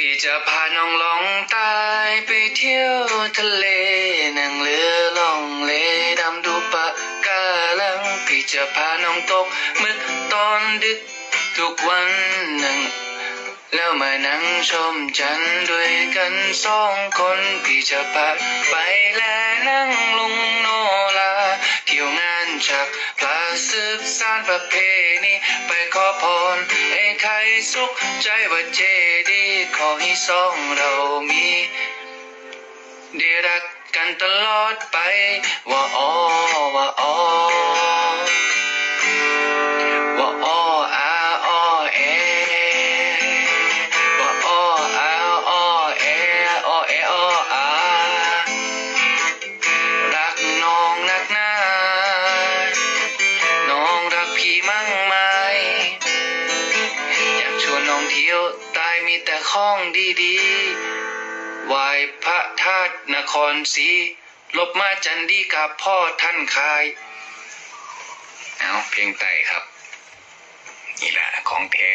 พี่จะพาน้องลองตายไปเที่ยวทะเลนั่งเรือล่องเลดำดูปะการัง พี่จะพาน้องตกมึกตอนดึกทุกวันนั่งแล้วมานั่งชมจันด้วยกันสองคนพี่จะพาไปแลนั่งลุงโนลาเที่ยวงานจากพลาสืบสานประเพณีไปขอพรไอ้ไข่ สุขใจว่าเจดีขอให้สองเรามีได้รักกันตลอดไปว่าอ๋อ ท่องเที่ยวตายมีแต่ข้องดีๆไหวพระธาตุนครศรีลบมาจันดีกับพ่อท่านคายเอาเพียงไตครับ นี่แหละของแท้